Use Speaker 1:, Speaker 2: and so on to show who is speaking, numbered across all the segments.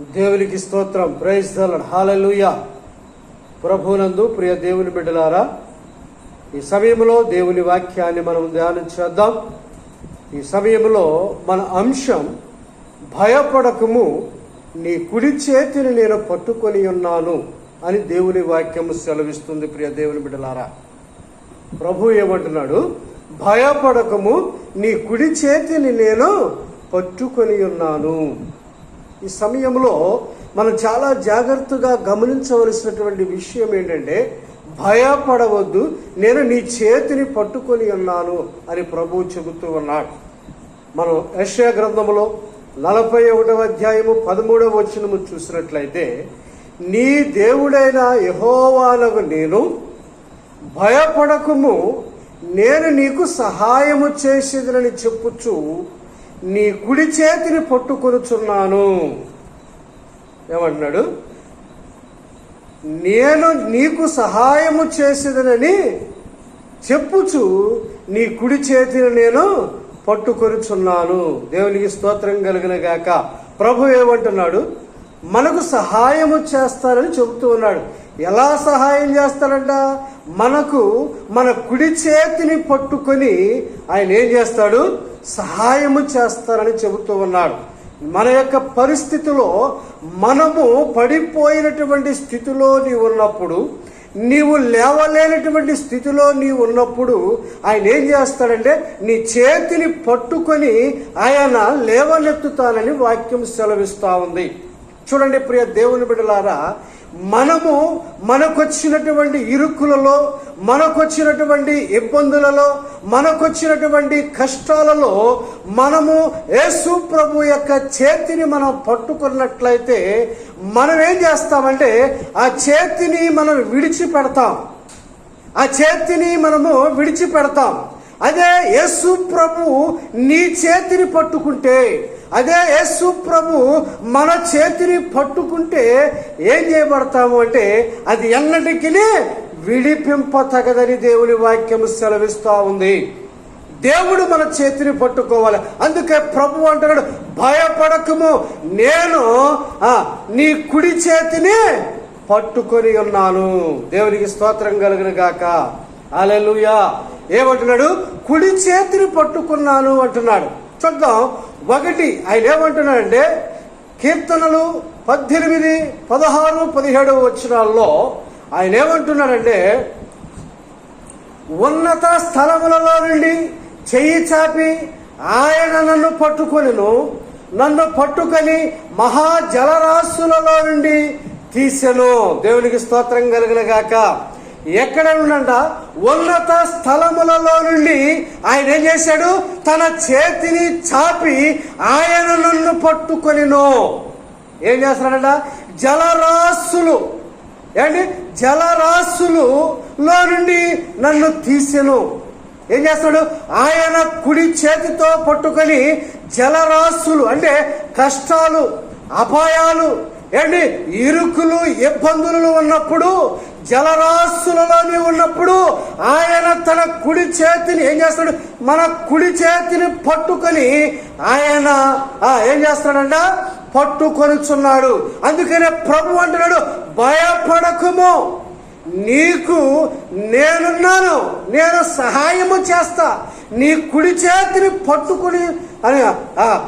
Speaker 1: దేవునికి స్తోత్రం. Praise దలడ్ hallelujah ప్రభునందు ప్రియ దేవుని బిడ్డలారా ఈ సమయంలో దేవుని వాక్యాన్ని మనం ధ్యానం చేద్దాం. ఈ సమయంలో మన అంశం భయపడకము నీ కుడి చేతిని నేను పట్టుకొని ఉన్నాను అని దేవుని వాక్యము సెలవిస్తుంది ప్రియ దేవుని బిడ్డలారా. ప్రభు ఏమంటున్నాడు? భయపడకము నీ కుడి చేతిని నేను పట్టుకొని ఉన్నాను. ఈ సమయంలో మనం చాలా జాగ్రత్తగా గమనించవలసినటువంటి విషయం ఏంటంటే భయపడవద్దు నేను నీ చేతిని పట్టుకొని ఉన్నాను అని ప్రభువు చెబుతూ ఉన్నాడు. మనం యశ్యా గ్రంథములో నలభై ఒకటవ అధ్యాయము పదమూడవ వచనము చూసినట్లయితే నీ దేవుడైన యహోవానకు నేను భయపడకము నేను నీకు సహాయము చేసేదనని చెప్పుచు నీ కుడి చేతిని పట్టుకొనుచున్నాను. ఏమంటున్నాడు? నేను నీకు సహాయము చేసేదనని చెప్పుచు నీ కుడి చేతిని నేను పట్టుకొనుచున్నాను. దేవునికి స్తోత్రం కలిగిన గాక. ప్రభు ఏమంటున్నాడు? మనకు సహాయము చేస్తారని చెబుతూ ఉన్నాడు. ఎలా సహాయం చేస్తాడంట మనకు మన కుడి చేతిని పట్టుకొని ఆయన ఏం చేస్తాడు? సహాయము చేస్తారని చెబుతూ ఉన్నాడు. మన యొక్క పరిస్థితిలో మనము పడిపోయినటువంటి స్థితిలో నీవు ఉన్నప్పుడు నీవు లేవలేనటువంటి స్థితిలో నీవు ఉన్నప్పుడు ఆయన ఏం చేస్తాడంటే నీ చేతిని పట్టుకొని ఆయన లేవనెత్తుతానని వాక్యం సెలవిస్తూ ఉంది. చూడండి ప్రియ దేవుని బిడ్డలారా మనము మనకొచ్చినటువంటి ఇరుకులలో మనకొచ్చినటువంటి ఇబ్బందులలో మనకొచ్చినటువంటి కష్టాలలో మనము యేసు ప్రభు యొక్క చేతిని మనం పట్టుకున్నట్లయితే మనం ఏం చేస్తామంటే ఆ చేతిని మనం విడిచిపెడతాం. ఆ చేతిని మనము విడిచిపెడతాం. అదే యేసు ప్రభు నీ చేతిని పట్టుకుంటే అదే యేసు ప్రభు మన చేతిని పట్టుకుంటే ఏం చేయబడతాము అంటే అది ఎన్నటికీ విడిపింపతగదని దేవుని వాక్యం సెలవిస్తూ ఉంది. దేవుడు మన చేతిని పట్టుకోవాలి. అందుకే ప్రభు అంటున్నాడు భయపడకము. నేను నీ కుడి చేతిని పట్టుకొని ఉన్నాను. దేవునికి స్తోత్రం కలిగిన గాక. అలెలుయా ఏమంటున్నాడు? కుడి చేతిని పట్టుకున్నాను అంటున్నాడు. చూద్దాం. ఒకటి ఆయన ఏమంటున్నాడంటే కీర్తనలు పద్దెనిమిది పదహారు పదిహేడు వచ్చినాల్లో ఆయన ఏమంటున్నాడంటే ఉన్నత స్థలములలో నుండి చెయ్యి చాపి ఆయన నన్ను పట్టుకొనిను. నన్ను పట్టుకొని మహా జలరాశులలో నుండి తీసెను. దేవునికి స్తోత్రం కలిగిన గాక ఎక్కడ ఉండంట? ఉన్నత స్థలములలో నుండి ఆయన ఏం చేశాడు? తన చేతిని చాపి ఆయన నన్ను పట్టుకొనిను. ఏం చేస్తున్నాడంట? జలరాశులు. ఏంటి? జలరాశులు లో నుండి నన్ను తీసెను. ఏం చేస్తాడు ఆయన కుడి చేతితో పట్టుకొని జలరాశులు అంటే కష్టాలు అపాయాలు ఏంటి? ఇరుకులు ఇబ్బందులు ఉన్నప్పుడు జలరాశులలోని ఉన్నప్పుడు ఆయన తన కుడి చేతిని ఏం చేస్తాడు? మన కుడి చేతిని పట్టుకొని ఆయన ఏం చేస్తాడంట? పట్టుకొనుచున్నాడు. అందుకనే ప్రభు అంటున్నాడు భయపడకము. నీకు నేనున్నాను. నేను సహాయము చేస్తా. నీ కుడి చేతిని పట్టుకుని అని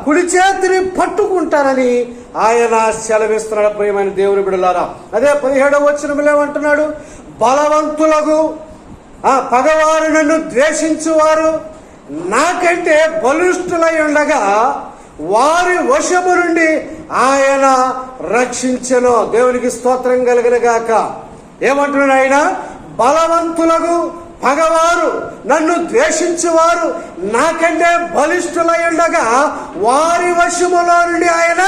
Speaker 1: కుడి చేతిని పట్టుకుంటానని ఆయన సెలవిస్తున్నాడు ప్రియమైన దేవుని బిడలారా అదే పదిహేడవ వచ్చిన ఏమంటున్నాడు? బలవంతులకు ఆ పగవారు నన్ను ద్వేషించువారు. నాకంటే బలిష్ఠులై ఉండగా వారి వశము నుండి ఆయన రక్షించను. దేవునికి స్తోత్రం కలిగిన గాక. ఏమంటున్నాడు ఆయన? బలవంతులకు పగవారు నన్ను ద్వేషించువారు నాకంటే బలిష్ఠులై ఉండగా వారి వశములో నుండి ఆయన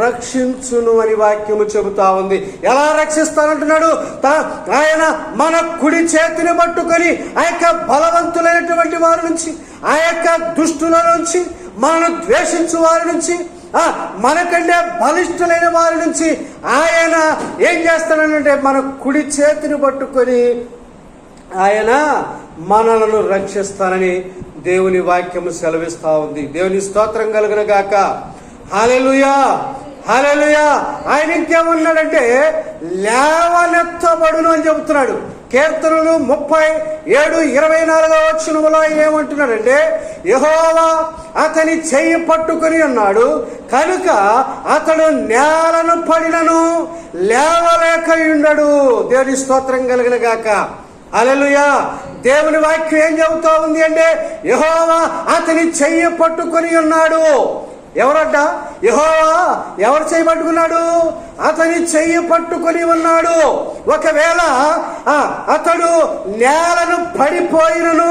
Speaker 1: రక్షించును అని వాక్యము చెబుతా ఉంది. ఎలా రక్షిస్తానంటున్నాడు? ఆయన మన కుడి చేతిని పట్టుకొని ఆ యొక్క బలవంతులైనటువంటి వారి నుంచి ఆ యొక్క దుష్టుల నుంచి మనను ద్వేషించు వారి నుంచి ఆ, మనకంటే బలిష్ఠులైన వారి నుంచి ఆయన ఏం చేస్తాడంటే మన కుడి చేతిని పట్టుకొని ఆయన మనలను రక్షిస్తానని దేవుని వాక్యము సెలవిస్తా ఉంది. దేవుని స్తోత్రం కలుగున గాక. హాలెలుయా హాలెలుయా ఆయన ఇంకేమన్నాడంటే లేవనెత్తబడును అని చెబుతున్నాడు. కీర్తనలు ముప్పై ఏడు ఇరవై నాలుగో వచ్చినములో ఏమంటున్నాడంటే యహోవా అతని చెయ్యి పట్టుకొని ఉన్నాడు కనుక అతడు నేలను పడినను లేవలేక ఉండడు దేవుని స్తోత్రం కలిగిన గాక. అలలుయా దేవుని వాక్యం ఏం చెబుతూ ఉంది అంటే యహోవా అతని చెయ్యి పట్టుకొని ఉన్నాడు. ఎవరడ్డ యహోవా ఎవరు చెయ్యి పట్టుకున్నాడు అతని చెయ్యి పట్టుకొని ఉన్నాడు. ఒకవేళ అతడు నేలను పడిపోయినను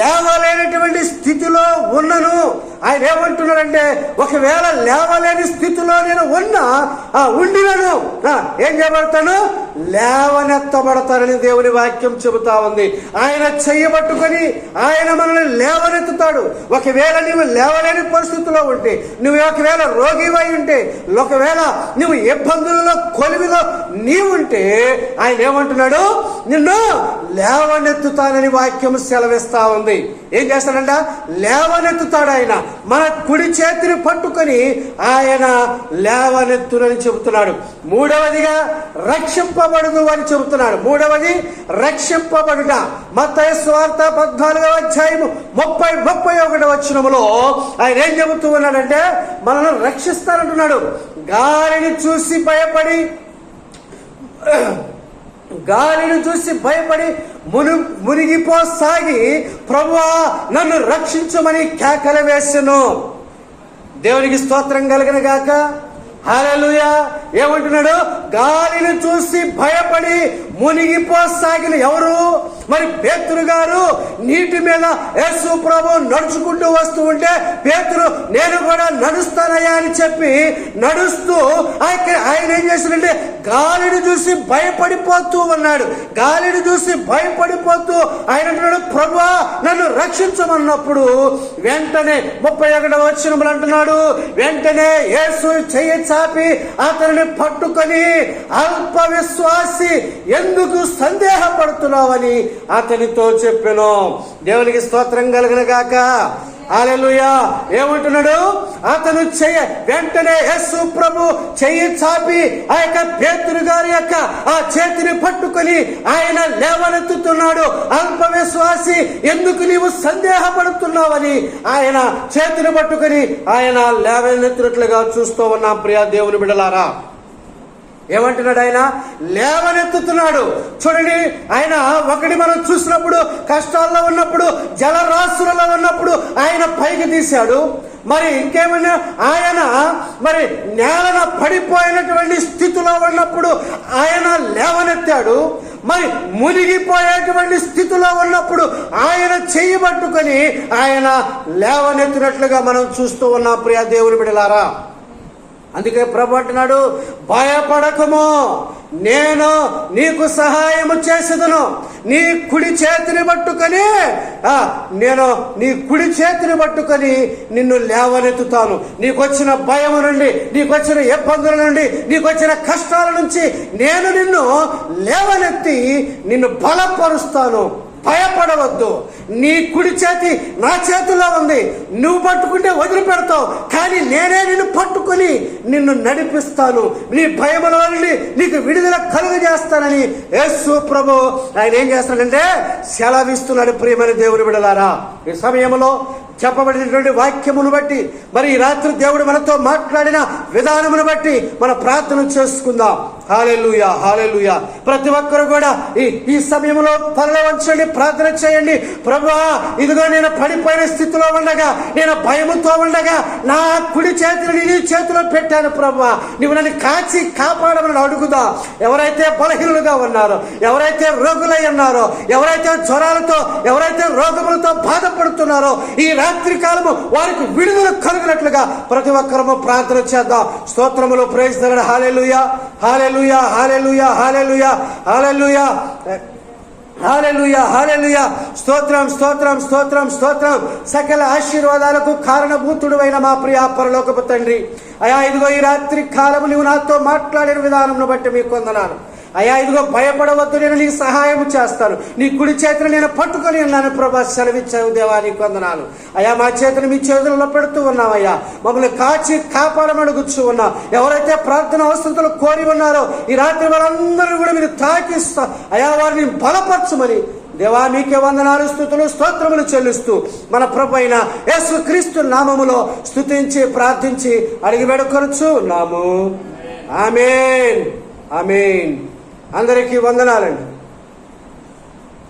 Speaker 1: లేవలేనటువంటి స్థితిలో ఉన్నను ఆయన ఏమంటున్నాడంటే ఒకవేళ లేవలేని స్థితిలో నేను ఉన్నా ఆ, ఉండినను ఏం చేయబడతాను? లేవనెత్తబడతానని దేవుని వాక్యం చెబుతా ఉంది. ఆయన చెయ్యి పట్టుకొని ఆయన మనల్ని లేవనెత్తుతాడు. ఒకవేళ నువ్వు లేవలేని పరిస్థితిలో ఉంటే నువ్వు ఒకవేళ యోగివై ఉంటే ఒకవేళ నువ్వు ఇబ్బందులలో కొలిమిలో నీవుంటే ఆయన ఏమంటున్నాడు? నిన్ను లేవనెత్తుతానని వాక్యం సెలవిస్తా ఉంది. ఏం చేస్తాడంట? లేవనెత్తుతాడు ఆయన. మన కుడి చేతిని పట్టుకొని ఆయన లేవనెత్తునని చెబుతున్నాడు. మూడవదిగా రక్షింపబడును అని చెబుతున్నాడు. మూడవది రక్షింపబడుట. మత్తయి స్వార్థ పద్నాలుగవ అధ్యాయము ముప్పై ముప్పై ఒకటి వచ్చినములో ఆయన ఏం చెబుతూ ఉన్నాడంటే మనల్ని రక్షిస్తానంటున్నాడు. గాలిని చూసి భయపడి గాలిని చూసి భయపడి మును మునిగిపోసాగి ప్రభువా నన్ను రక్షించమని కేకలు వేసెను. దేవునికి స్తోత్రం కలిగిన గాక. హలలుయ ఏమంటున్నాడు? గాలిని చూసి భయపడి మునిగిపోసాగిన ఎవరు? మరి పేతురు గారు నీటి మీద యేసు ప్రభు నడుచుకుంటూ వస్తూ ఉంటే పేతురు నేను కూడా నడుస్తానయ్యా అని చెప్పి నడుస్తూ ఆయన ఆయన ఏం చేశాడంటే గాలిని చూసి భయపడిపోతూ ఉన్నాడు. గాలిని చూసి భయపడిపోతూ ఆయన అంటున్నాడు ప్రభా నన్ను రక్షించమన్నప్పుడు వెంటనే ముప్పై ఒకటవ వచ్చినములు అంటున్నాడు వెంటనే యేసు చెయ్యి చాపి అతనిని పట్టుకొని అల్ప విశ్వాసి ఎందుకు సందేహపడుతున్నావని అతనితో చెప్పెను. దేవునికి స్తోత్రం కలిగిన గాక. హాలెలూయా ఏమంటున్నాడు? అతను చెయ్య వెంటనే యస్సు ప్రభు చెయ్యి చాపి ఆ యొక్క పేతురు గారి యొక్క ఆ చేతిని పట్టుకొని ఆయన లేవనెత్తుతున్నాడు. అల్ప విశ్వాసి ఎందుకు నీవు సందేహపడుతున్నావని ఆయన చేతిని పట్టుకొని ఆయన లేవనెత్తినట్లుగా చూస్తూ ఉన్నాం ప్రియా దేవుని బిడలారా ఏమంటున్నాడు ఆయన? లేవనెత్తుతున్నాడు. చూడండి ఆయన ఒకటి మనం చూసినప్పుడు కష్టాల్లో ఉన్నప్పుడు జలరాశులలో ఉన్నప్పుడు ఆయన పైకి తీశాడు. మరి ఇంకేమన్నా? ఆయన మరి నేలన పడిపోయినటువంటి స్థితిలో ఉన్నప్పుడు ఆయన లేవనెత్తాడు. మరి మునిగిపోయేటువంటి స్థితిలో ఉన్నప్పుడు ఆయన చెయ్యి పట్టుకొని ఆయన లేవనెత్తినట్లుగా మనం చూస్తూ ఉన్నాం ప్రియా దేవుని బిడలారా. అందుకే ప్రభు అంటున్నాడు భయపడకము. నేను నీకు సహాయము చేసేదను. నీ కుడి చేతిని పట్టుకొని నేను నీ కుడి చేతిని పట్టుకొని నిన్ను లేవనెత్తుతాను. నీకు వచ్చిన భయం నుండి నీకు వచ్చిన ఇబ్బందుల నుండి నీకు వచ్చిన కష్టాల నుంచి నేను నిన్ను లేవనెత్తి నిన్ను బలపరుస్తాను. భయపడవద్దు. నీ కుడి చేతి నా చేతిలో ఉంది. నువ్వు పట్టుకుంటే వదిలిపెడతావు. కానీ నేనే నిన్ను పట్టుకొని నిన్ను నడిపిస్తాను. నీ భయముల నుండి నీకు విడుదల కలుగజేస్తానని యేసు ప్రభు ఆయన ఏం చేస్తాడంటే సెలవిస్తున్నాడు ప్రియమైన దేవుని విడలారా ఈ సమయంలో చెప్పబడినటువంటి వాక్యమును బట్టి మరి ఈ రాత్రి దేవుడు మనతో మాట్లాడిన విధానమును బట్టి మన ప్రార్థన చేసుకుందాం. హాలెలుయా హాలెలుయా ప్రతి ఒక్కరు కూడా ఈ ఈ సమయంలో తల్ల వంచండి ప్రార్థన చేయండి. ప్రభా ఇదిగో నేను పడిపోయిన స్థితిలో ఉండగా నేను భయముతో ఉండగా నా కుడి చేతిని నీ చేతిలో పెట్టాను ప్రభా. నువ్వు నన్ను కాచి కాపాడమని అడుగుదా? ఎవరైతే బలహీనులుగా ఉన్నారో ఎవరైతే రోగులై ఉన్నారో ఎవరైతే జ్వరాలతో ఎవరైతే రోగములతో బాధపడుతున్నారో ఈ రాత్రి కాలము వారికి విడుదల కలుగునట్లుగా ప్రతి ఒక్కరము ప్రార్థన చేద్దాం. స్తోత్రములు ప్రేమిస్తున్నాడు hallelujah hallelujah hallelujah hallelujah hallelujah hallelujah hallelujah స్తోత్రం స్తోత్రం స్తోత్రం స్తోత్రం. సకల ఆశీర్వాదాలకు కారణభూతుడు అయిన మా ప్రియ పరలోకపు తండ్రి. అయా ఇదిగో ఈ రాత్రి కాలము నీవు నాతో మాట్లాడిన విధానంను బట్టి మీకు వందనాలు. అయ్యా ఇదిగో భయపడవద్దు నేను నీకు సహాయం చేస్తాను. నీ కుడి చేతిని నేను పట్టుకొని ఉన్నాను ప్రభా సెలవిచ్చావు దేవా నీకు వందనాలు. అయ్యా మా చేతిని మీ చేతుల్లో పెడుతూ ఉన్నామయ్యా మమ్మల్ని కాచి కాపాడమడుగుచ్చు ఉన్నాం ఎవరైతే ప్రార్థన అవసరతలు కోరి ఉన్నారో ఈ రాత్రి వారందరూ కూడా మీరు తాకిస్తా అయా వారిని బలపరచమని దేవా మీకే వందనాలు స్థుతులు స్తోత్రములు చెల్లిస్తూ మన ప్రభు అయిన యేసు క్రీస్తు నామములో స్తుతించి ప్రార్థించి అడిగి వేడుకొనొచ్చు నాము ఆమెన్. ఆమెన్. అందరికీ వందనాలండి.